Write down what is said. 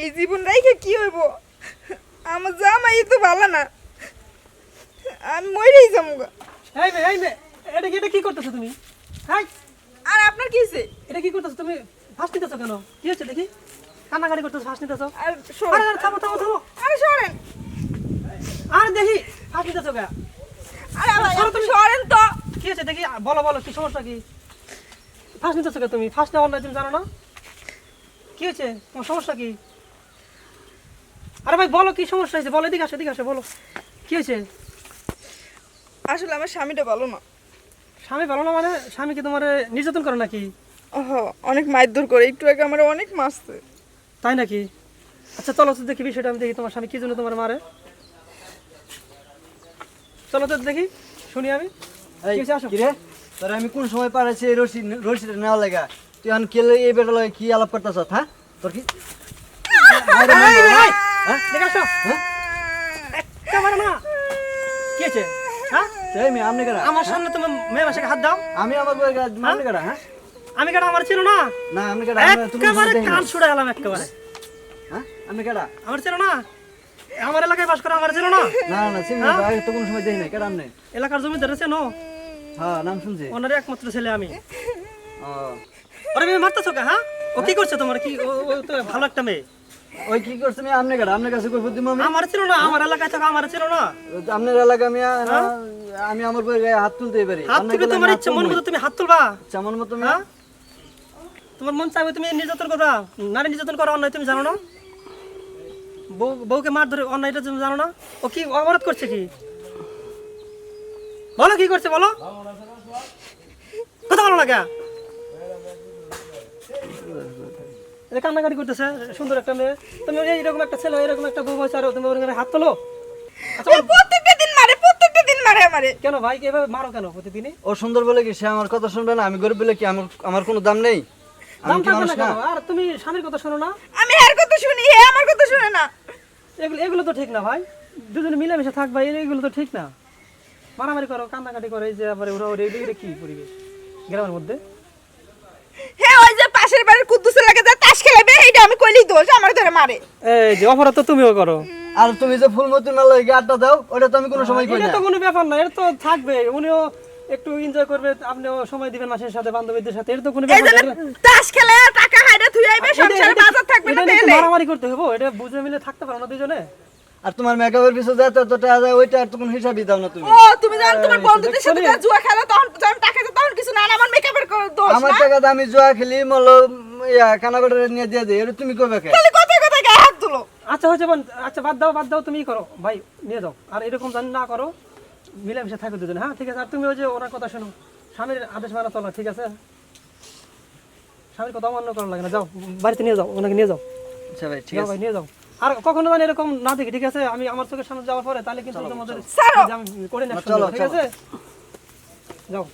এই জীবন রাইখে কি হইব? আমার জামাই তো ভালো না। আমি মরেই যাব গা। এই মে এই মে এটা কি এটা কি করতেছো তুমি? হাই আর আপনার কি হয়েছে? এটা কি করতেছো তুমি? ফাঁস নিতেছো কেন? কি হচ্ছে দেখি? কান্নাকাটি করতেছো ফাঁস নিতেছো? আর আরে আরে থামো থামো থামো। আরে সরেন। আর দেখি ফাঁস নিতেছো কে আরে আপনি সরেন তো। কি হচ্ছে দেখি বলো বলো কি সমস্যা কি? ফাঁস নিতেছো কে তুমি? ফাঁস নেওয়ার নয় তুমি জানো না? কি হয়েছে? তোমার সমস্যা কি? আরে ভাই বলো কি সমস্যা হয়েছে? বলো এদিকে আসো এদিকে আসো বলো। কি হয়েছে? আসলে আমার স্বামীটা ভালো না। স্বামী ভালো না মানে স্বামীকে তোমার নির্যাতন করে নাকি? ওহ অনেক মারধর করে। একটু আগে আমার অনেক মারছে। তাই নাকি? আচ্ছা চলো তো দেখি বিষয়টা আমি দেখি তোমার স্বামী কি জন্য তোমার মারে। চলো তো দেখি শুনি আমি। এই কি আসো। তোর আমি কোন সময় পারাছি এই রশি রশিটা নেওয়া লাগা? তুই এখন কেলে এই বেটা লাগে কি আলাপ করতেছ হ্যাঁ? তোর কি? আরে হ্যাঁ? দেখে আসো। হ্যাঁ? না। কি হ্যাঁ? মেয়ে? আমার সামনে তুমি মেয়ে হাত দাও। আমি আমার হ্যাঁ? আমি কেটা আমার ছিল না? না আমি- তুমি একেবারে কান ছুড়ে গেলাম একেবারে হ্যাঁ? আপনি কেডা আমার ছিল না? আমার এলাকায় বাস করে আমার ছিল না? না না চিনি না, তো কোনো সময় আপনি এলাকার জমি ধরেছে নো? হ্যাঁ নাম শুনছি। ওনার একমাত্র ছেলে আমি। ও। মেয়ে মারতেছো কে হ্যাঁ? ও কি করছে তোমার? কি ও ও তো ভালো একটা মেয়ে। ওই কি আপনি আপনার কাছে কই বুদ্ধি আমি? আমার ছিল না আমার এলাকায় থাকা আমার ছিল না। আপনার এলাকা আমি আমি আমার গায়ে হাত তুলতে পারি। হাত আপনি তুলে গেলে তোমার ইচ্ছে মন। মতো তুমি হাত তুলবা। মন মতো আমি হ্যাঁ? তোমার মন চাইবে তুমি নির্যাতন করবা। নারী নির্যাতন করা অন্যায় তুমি জানো না? বউ বউকে মার ধরে অন্যায়টা তুমি জানো না? ও কি অপরাধ করছে কি? বলো কি করছে বলো? কথা বলো না কে কান্নাকাটি করতেছে সুন্দর একটা মেয়ে। তুমি এইরকম একটা ছেলে এরকম একটা বউ বয়স আর তুমি ওর হাত তোলো। আচ্ছা, প্রত্যেকটা দিন মারে প্রত্যেকটা দিন মারে আমারে। কেন ভাই এভাবে মারো কেন প্রতিদিনই? ও সুন্দর বলে কি সে আমার কথা শুনবে না? আমি গরিব বলে কি আমার আমার কোনো দাম নেই? আমি দাম থাকবে না না? কেন? আর তুমি স্বামীর কথা শোনো না। আমি এর কথা শুনি হে আমার কথা শুনে না। এগুলো এগুলো তো ঠিক না ভাই। দুজনে মিলেমিশে থাকবা এই- এগুলো তো ঠিক না। মারামারি করো কান্নাকাটি করে এই যে আবার ওরা ওরা এটা কি পরিবেশ? গ্রামের মধ্যে হে ওই যে পাশের বাড়ির কুদ্দুসের লাগে যা তাস খেলাবে এইটা আমি আমার ধরে মারে। এই যে অপরাধ তো তুমিও করো। আর তুমি যে ফুলমতি মেলা গিয়ে আড্ডা দাও ওটা তো আমি কোনো সময় করি এটা না। তো কোনো ব্যাপার না এটা তো থাকবে উনিও একটু এনজয় করবে আপনিও সময় দিবেন মাসের সাথে বান্ধবীদের সাথে এটা তো কোনো ব্যাপার না। তাস খেলে টাকা হাইরা থুই আইবে সংসারে বাজার থাকবে না এটা তাহলে মারামারি করতে হবে এটা বুঝে মিলে থাকতে পারো না দুজনে আর তোমার মেকআপের পিছনে যত যত টাকা যায় ওইটা আর তো কোনো হিসাবই দাও না তুমি। ও তুমি জানো তোমার বন্ধুদের সাথে জুয়া খেলো তখন যখন টাকা তখন কিছু না আমার মেকআপের দোষ আমার টাকা আমি জুয়া খেলি মলো নিয়ে দিয়ে দিই তুমি কবে কে? তাহলে কথায় কথায় গায়ে হাত তুলো। আচ্ছা হচ্ছে বোন, আচ্ছা বাদ দাও বাদ দাও তুমি করো। ভাই নিয়ে যাও। আর এরকম জানি না করো মিলেমিশে থাকো দুজনে। হ্যাঁ ঠিক আছে আর তুমি ওই যে ওনার কথা শোনো। স্বামীর আদেশ মানা চলো ঠিক আছে? স্বামীর কথা অমান্য করা লাগে না। যাও বাড়িতে নিয়ে যাও ওনাকে নিয়ে যাও। আচ্ছা ভাই ঠিক আছে। ভাই নিয়ে যাও। আর কখনো জানি এরকম না দেখি ঠিক আছে? আমি আমার চোখের সামনে যাওয়ার পরে তাহলে কিন্তু তোমাদের করে নেব ঠিক আছে? যাও।